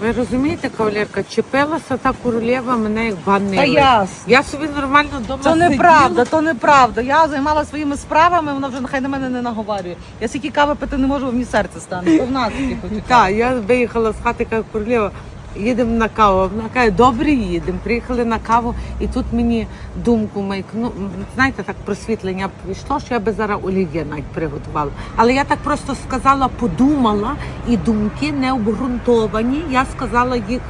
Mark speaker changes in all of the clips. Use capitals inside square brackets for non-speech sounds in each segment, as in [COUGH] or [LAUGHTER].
Speaker 1: Ви розумієте, кавалерка, чепилася та королева мене як ванни.
Speaker 2: Та ясно.
Speaker 1: Я собі нормально вдома
Speaker 2: То
Speaker 1: сиділа.
Speaker 2: неправда, то неправда. Я займалася своїми справами, вона вже нехай на мене не наговорює. Я стільки кави пити не можу, мені серце стане. То в нас тільки.
Speaker 1: Так, я виїхала з хати, як королева, їдемо на каву. Вона каже, добре їдемо. Приїхали на каву, і тут мені думку майкну. Знаєте, так просвітлення пішло, що я би зараз олів'є навіть приготувала. Але я так просто сказала, подумала, і думки не обґрунтовані. Я сказала їх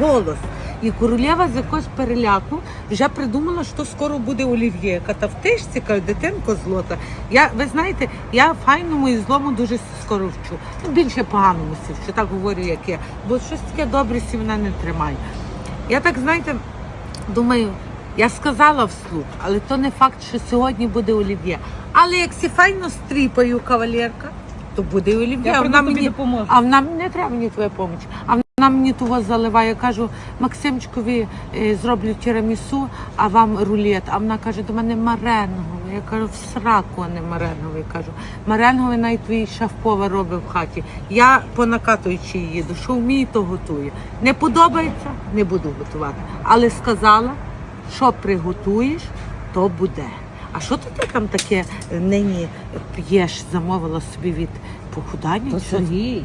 Speaker 1: голос. І королева з якогось переляку вже придумала, що скоро буде олів'є. Яка та в тишці, каже, дитинко злота. Я, ви знаєте, я файному і злому дуже скоро вчу. Ну, більше поганому сі вчу, так говорю, як є. Бо щось таке добре сі мене не тримає. Я так, знаєте, думаю, я сказала вслух, але то не факт, що сьогодні буде олів'є. Але як сі файно стріпаю кавалерка, то буде олів'є.
Speaker 2: Я
Speaker 1: А вона мені,
Speaker 2: допоможу.
Speaker 1: а вона не треба мені твоя допомога. Вона мені того заливає. Я кажу, Максимчикові е, зроблю тірамісу, а вам рулет. А вона каже, до мене маренговий. Я кажу, в сраку, а не маренговий. Кажу, маренговий навіть твій шеф-повар робить в хаті. Я по накатуючи їду, що вмію, то готую. Не подобається, не буду готувати. Але сказала, що приготуєш, то буде. А що ти там таке е, нині п'єш, замовила собі від похудання?
Speaker 2: То Сергій.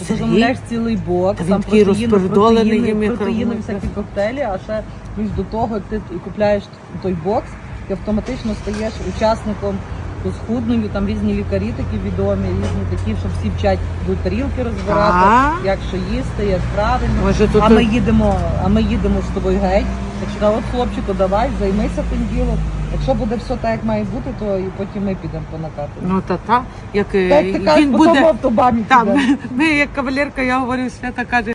Speaker 2: Замовляєш цілий бокс,
Speaker 1: Та він
Speaker 2: там
Speaker 1: такий
Speaker 2: протеїни,
Speaker 1: розпердолений,
Speaker 2: протеїни,
Speaker 1: їм як
Speaker 2: протеїни,
Speaker 1: робити.
Speaker 2: всякі коктейлі, а ще плюс до того, як ти купляєш той бокс, ти автоматично стаєш учасником по схудненню, там різні лікарі такі відомі, різні такі, що всі вчать до тарілки розбирати,
Speaker 1: Так.
Speaker 2: як що їсти, як правильно.
Speaker 1: Може, то
Speaker 2: а ми їдемо, а ми їдемо з тобою геть. Я сказала, от хлопчику, давай, займися тим ділом. Якщо буде все так, як має бути, то і потім ми підемо по накату.
Speaker 1: Ну та та, як е,
Speaker 2: Так кажеш,
Speaker 1: він
Speaker 2: по
Speaker 1: буде
Speaker 2: автобамі
Speaker 1: там.
Speaker 2: підемо.
Speaker 1: Ми, як кавалерка, я говорю, свята каже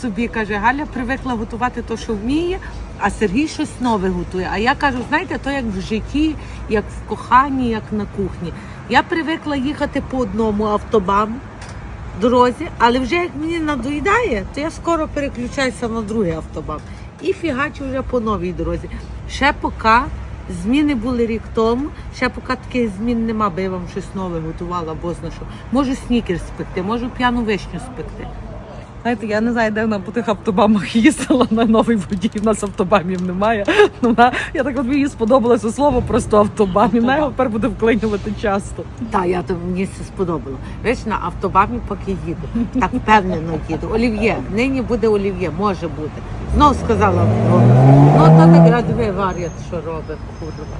Speaker 1: собі, каже, Галя привикла готувати те, що вміє, а Сергій щось нове готує. А я кажу, знаєте, то як в житті, як в коханні, як на кухні. Я привикла їхати по одному автобаму. Дорозі, але вже як мені надоїдає, то я скоро переключаюся на другий автобан і фігачу вже по новій дорозі. Ще поки зміни були рік тому, ще поки таких змін нема, бо я вам щось нове готувала, бо зна що. Можу снікер спекти, можу п'яну вишню спекти.
Speaker 2: Знаєте, я не знаю, де вона по тих автобамах їздила на новий водій. У нас автобамів немає. Ну, вона, я так от мені сподобалося слово просто автобам. І вона його тепер буде вклинювати часто.
Speaker 1: Так, я то мені це сподобало. Виш на автобамі поки їду. Так впевнено їду. Олів'є, нині буде олів'є, може бути. Знов сказала, ну, то так диви варіант, що робить курва.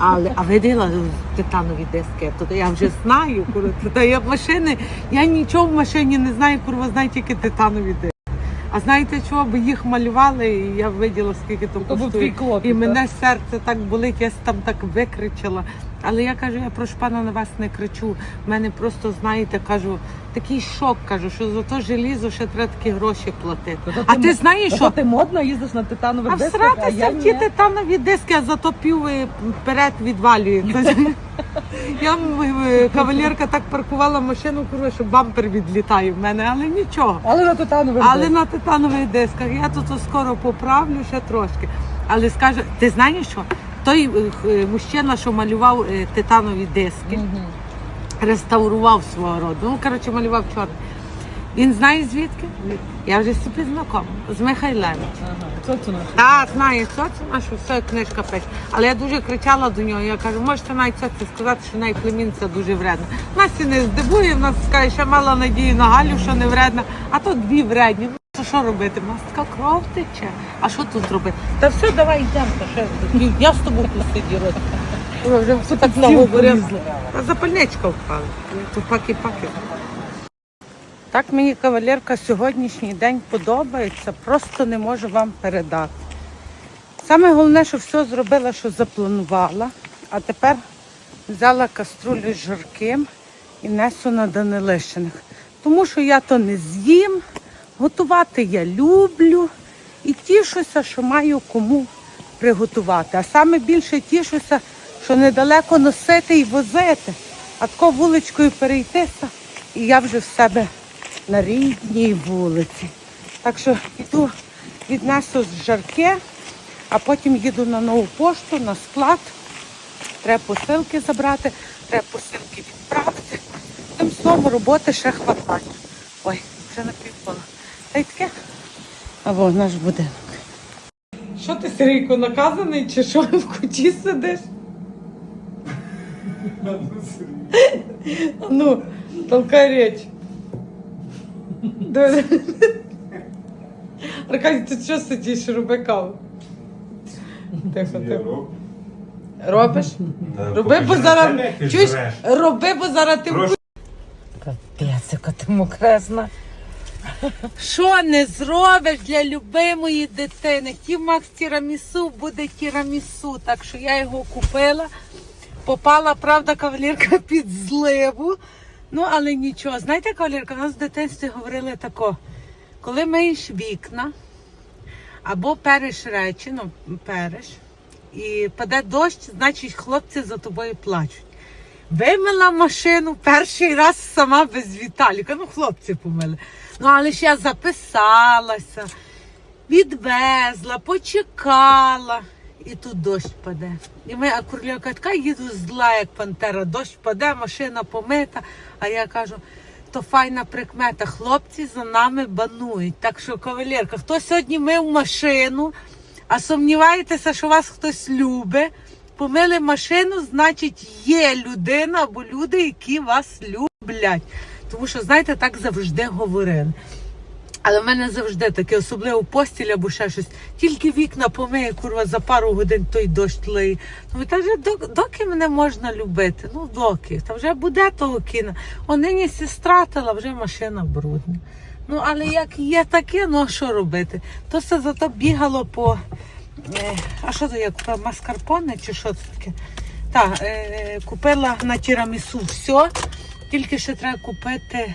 Speaker 1: Але а видила титанові диски, то я вже знаю, курва. Та я машини, я нічого в машині не знаю, курва, знаю тільки титанові диски. А знаєте чого? Бо їх малювали, і я виділа, скільки то
Speaker 2: То
Speaker 1: коштує. І мене серце так болить, я там так викричала. Але я кажу, я прошу пана на вас не кричу. В мене просто, знаєте, кажу, такий шок кажу, що за то желізо ще треба такі гроші платити.
Speaker 2: Та
Speaker 1: А
Speaker 2: ти
Speaker 1: ти знаєш,
Speaker 2: Що ти модно їздиш на титанових
Speaker 1: А
Speaker 2: дисках, а
Speaker 1: всратися в ті титанові диски, а зато пів вперед відвалюється. [LAUGHS] Я м, е, кавалерка так паркувала машину, курва, що бампер відлітає в мене, але нічого.
Speaker 2: Але на титанових
Speaker 1: Але
Speaker 2: дисках.
Speaker 1: на титанових дисках я тут скоро поправлю ще трошки. Але скаже, ти знаєш що? Той е, е, мужчина, що малював е, титанові диски, реставрував свого роду. Ну, коротше, малював чорний. Він знає звідки? Я вже собі знакома з Михайлевичем.
Speaker 2: Ага. Це наше?
Speaker 1: Так, знає, що все книжка пише. Але я дуже кричала до нього. Я кажу, можете навіть це сказати, що найплемінця дуже вредна. Нас і не здивує, в нас скаже, що мала надію на Галю, що не вредна, а то дві вредні. То що робити? У нас така кров тече. А що тут робити? Та все, давай йдемо, ще я з тобою посиділа. Вже все так наговорила. А запальничка впала. То паки-паки. Так мені кавалерка сьогоднішній день подобається, просто не можу вам передати. Саме головне, що все зробила, що запланувала, а тепер взяла каструлю з жарким і несу на Данилишиних. Тому що я то не з'їм, готувати я люблю і тішуся, що маю кому приготувати. А саме більше тішуся, що недалеко носити і возити, а тако вуличкою перейтися, і я вже в себе на рідній вулиці. Так що йду, віднесу з жарке, а потім їду на нову пошту, на склад. Треба посилки забрати, треба посилки відправити. Тим словом, роботи ще хватає. Ой, вже напівпала. Та й таке.
Speaker 2: Або наш будинок.
Speaker 1: Що ти, Сергійко, наказаний чи що в куті сидиш? А Ну, толкай річ. Аркадій, ти що сидиш, роби каву? Тихо, тихо. Робиш? Роби, бо зараз. Чуєш? Роби, бо зараз ти.
Speaker 2: Капець, яка ти мокрезна.
Speaker 1: Що не зробиш для любимої дитини? Ті Макс тірамісу буде тірамісу. Так що я його купила. Попала, правда, кавалерка [LAUGHS] під зливу. Ну, але нічого. Знаєте, кавалерка, у нас в дитинстві говорили тако. Коли миєш вікна або переш речі, ну, переш, і паде дощ, значить хлопці за тобою плачуть. Вимила машину перший раз сама без Віталіка. Ну, хлопці помили. Ну, але ж я записалася, відвезла, почекала. І тут дощ паде. І ми, а курлівка така їду зла, як пантера. Дощ паде, машина помита. А я кажу, то файна прикмета. Хлопці за нами банують. Так що, кавалерка, хто сьогодні мив машину, а сумніваєтеся, що вас хтось любить, помили машину, значить, є людина або люди, які вас люблять. Тому що, знаєте, так завжди говорили. Але в мене завжди таке, особливо в постілі або ще щось. Тільки вікна помиє, курва, за пару годин той дощ тлеє. Ну, каже, доки мене можна любити? Ну, доки. Та вже буде того кіна. О, нині сестра тала, вже машина брудна. Ну, але як є таке, ну що робити? То все зато бігало по. Е, а що то я купила? Маскарпоне чи що це таке? Так, е, купила на тірамісу все, тільки ще треба купити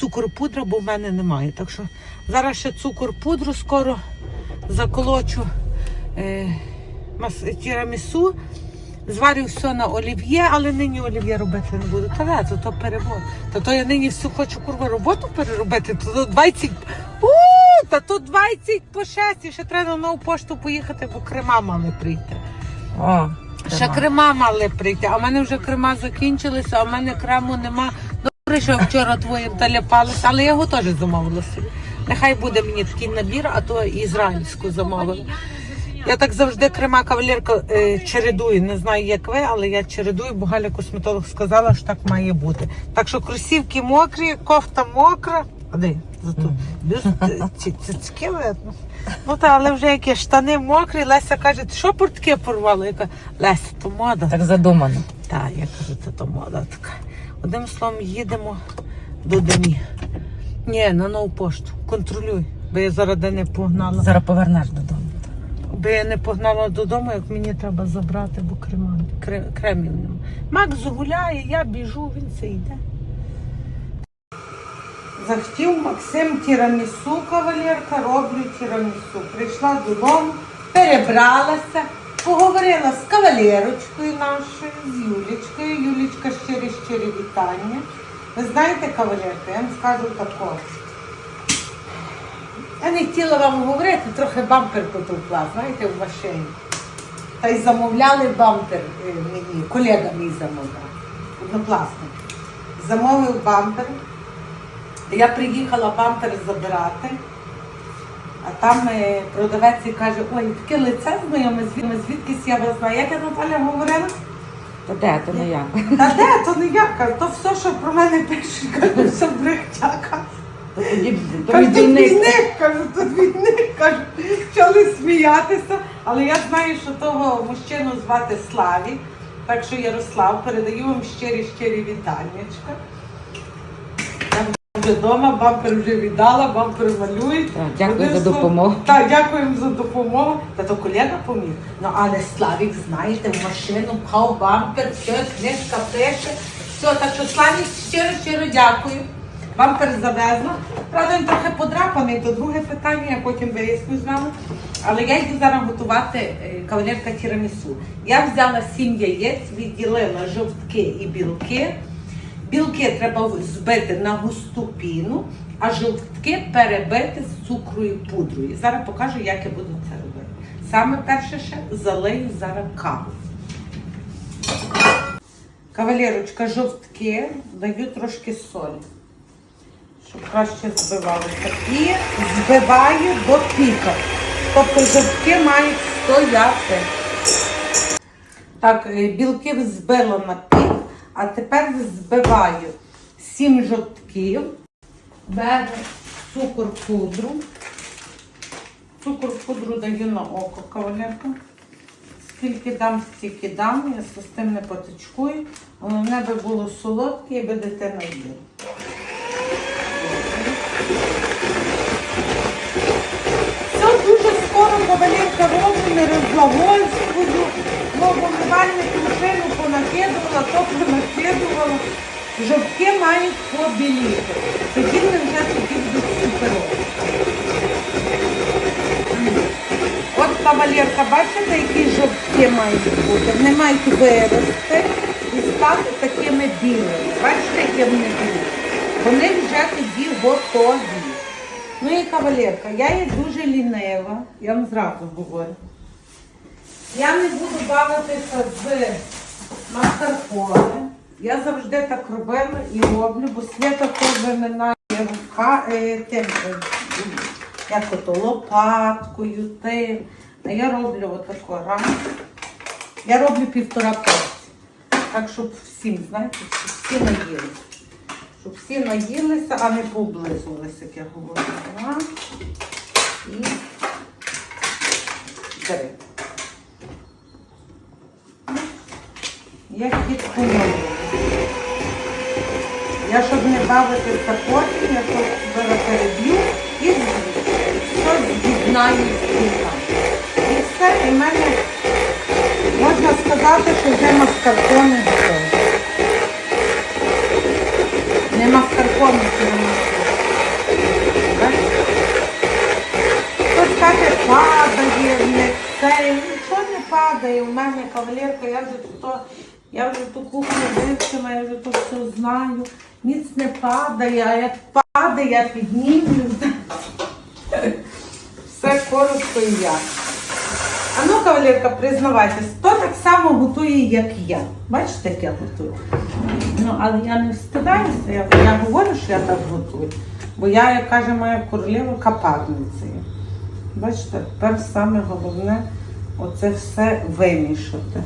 Speaker 1: цукор-пудра, бо в мене немає. Так що зараз ще цукор-пудру скоро заколочу е, тірамісу. Зварю все на олів'є, але нині олів'є робити не буду. Та не, то, то перевод. Та то я нині всю хочу курва роботу переробити, то, то 20. У, та то 20 по 6. І ще треба на нову пошту поїхати, бо крема мали прийти.
Speaker 2: О,
Speaker 1: Ще крема мали прийти, а в мене вже крема закінчилися, а в мене крему нема. Добре, що вчора твоїм таляпалися, але я його теж замовила собі. Нехай буде мені такий набір, а то ізраїльську замовила. Я так завжди крема кавалерка е, чередую. Не знаю, як ви, але я чередую, бо Галя косметолог сказала, що так має бути. Так що кросівки мокрі, кофта мокра. А де? Зато е, цицьки видно. Ну та, але вже які штани мокрі, Леся каже, ти що портки порвала? Я кажу, Леся, то мода.
Speaker 2: так задумано.
Speaker 1: Так, я кажу, це то мода така. Одним словом, їдемо до Демі. Ні, на нову пошту. Контролюй, бо я зараз не погнала.
Speaker 2: Зараз повернеш додому.
Speaker 1: Бо я не погнала додому, як мені треба забрати, бо крема, кре- кремів нема. Макс гуляє, я біжу, він це йде. Захотів Максим тірамісу, кавалерка, роблю тірамісу. Прийшла додому, перебралася, поговорила з кавалерочкою нашою, з Юлічкою. Юлічка щирі щирі вітання. Ви знаєте, кавалерка, я вам скажу тако. Я не хотіла вам говорити, трохи бампер потовкла, знаєте, в машині. Та й замовляли бампер е, мені, колега мій замовляв, однокласник. Замовив бампер. Я приїхала бампер забирати, а там е, продавець і каже, ой, таке лице знайоме, звідки, звідкись я вас знаю. Як я Наталя говорила?
Speaker 2: Та де, то не я.
Speaker 1: Та де, то не я кажу, то все, що про мене пишуть, кажу, все брехтяка. Кажу, тут кажу, тут двійник, кажу, почали сміятися. Але я знаю, що того мужчину звати Славі. Так що Ярослав, передаю вам щирі щирі вже вдома, бампер вже віддала, бампер малюють.
Speaker 2: Так, дякую
Speaker 1: Одним
Speaker 2: за
Speaker 1: словом,
Speaker 2: допомогу.
Speaker 1: Так, дякуємо за допомогу. Та то колега поміг. Ну але Славік, знаєте, в машину пхав бампер, все, книжка пише. Все, так що Славік щиро, щиро дякую. Бампер завезла. Правда, він трохи подрапаний, то друге питання, я потім виясню з вами. Але я йду зараз готувати е, кавалерка тірамісу. Я взяла сім яєць, відділила жовтки і білки. Білки треба збити на густу піну, а жовтки перебити з цукру і пудрою. Зараз покажу, як я буду це робити. Саме перше ще залию зараз каву. Кавалерочка, жовтки даю трошки солі. щоб краще збивалося. І збиваю до піка. Тобто жовтки мають стояти. Так, е, білки взбила на пік, а тепер збиваю 7 жовтків, беру цукор пудру. Цукор пудру даю на око кавалерка. Скільки дам, стільки дам, я з тим не потичкую. Головне би було солодке, і би дитина їла. Все дуже скоро кавалерка роблю, не розлагольствую. Нову мивальник машину понакидувала, то понакидувала. Жовтки мають побіліти. Тоді вони вже тоді будуть суперові. От кавалерка, бачите, які жовтки мають бути? Вони мають вирости і стати такими білими. Бачите, які вони білі? Вони вже тоді готові. Ну і кавалерка, я є дуже лінива, я вам зразу говорю. Я не буду бавитися з маскарпоне. Я завжди так робила і роблю, бо свята теж виминає рука е, тим, е, як ото, лопаткою, тим. А я роблю отако раз. Я роблю півтора порції. Так, щоб всім, знаєте, щоб всі наїлися. Щоб всі наїлися, а не пооблизувалися, як я говорю. Раз. І бери. Я підкумовую. Я, щоб не бавитися потім, я то зараз переб'ю і щось з'єднаю з кульками. І все, і в мене можна сказати, що вже маскарпоне готові. Не маскарпоне, це не маскарпоне. Хтось каже, падає, не це. Нічого не падає. У мене кавалерка, я вже тут, я вже ту кухню вивчила, я вже тут все знаю. Ніц не падає, а як падає, я піднімлю. Все коротко і ясно. А ну, кавалерка, признавайтесь, хто так само готує, як я. Бачите, як я готую? Ну, але я не встидаюся, я, я говорю, що я так готую. Бо я, як каже моя королева, капарницею. Бачите, тепер саме головне оце все вимішати.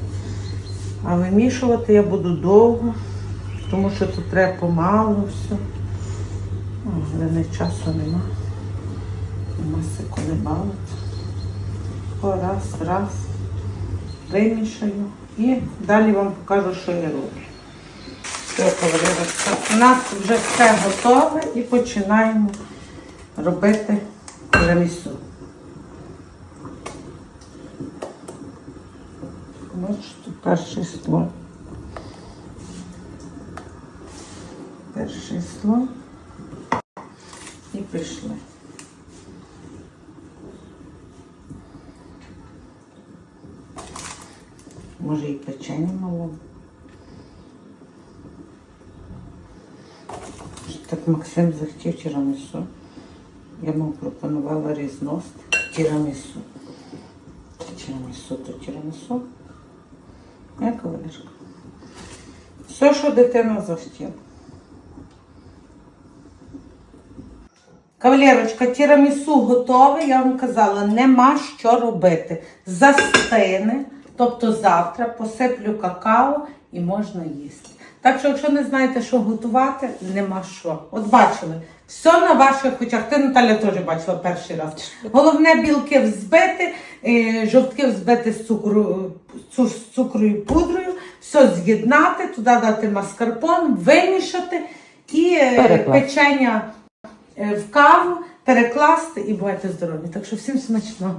Speaker 1: А вимішувати я буду довго, тому що тут треба помалу все. Але не часу нема. Нема коли бавити. О, раз, раз. Вимішаю. І далі вам покажу, що я роблю. У нас вже все готове і починаємо робити тирамісу. Бачите, Перший слой. І пішли. Може і печення мало. Так Максим захотів тірамісу. Я йому пропонувала різност тірамісу. Тірамісу то тірамісу. Я лишка. Все, що дитина захотіла. Кавалерочка, тірамісу готове, я вам казала, нема що робити. Застине, тобто завтра посиплю какао і можна їсти. Так що, якщо не знаєте, що готувати, нема що. От бачили, все на ваших очах. Ти, Наталя, теж бачила перший раз. Головне білки взбити, е, жовтки взбити з, цукру, цу- з цукрою пудрою, все з'єднати, туди дати маскарпон, вимішати і е,
Speaker 2: Перекласти.
Speaker 1: печення е, в каву, перекласти і бувайте здорові. Так що всім смачного.